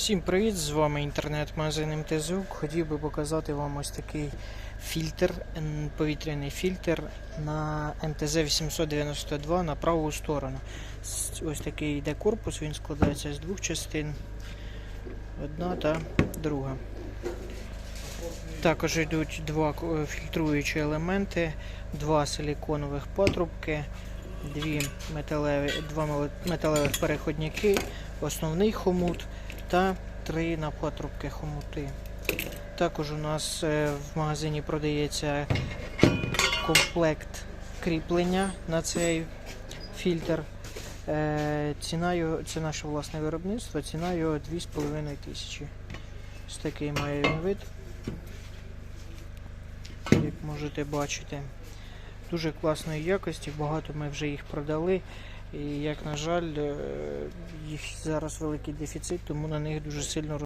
Всім привіт! З вами інтернет-магазин МТЗУК. Хотів би показати вам ось такий фільтр, повітряний фільтр на МТЗ 892 на праву сторону. Ось такий йде корпус, він складається з двох частин. Одна та друга. Також йдуть два фільтруючі елементи, два силіконових патрубки, дві металеві, два металевих переходники, основний хомут та три на патрубки хомути. Також у нас е, в магазині продається комплект кріплення на цей фільтр. Е, Ціна це наше власне виробництво, ціна його 2,5 тисячі. Ось такий має він вид, як можете бачити. Дуже класної якості, багато ми вже їх продали. І як на жаль, е, їх зараз великий дефіцит, тому на них дуже сильно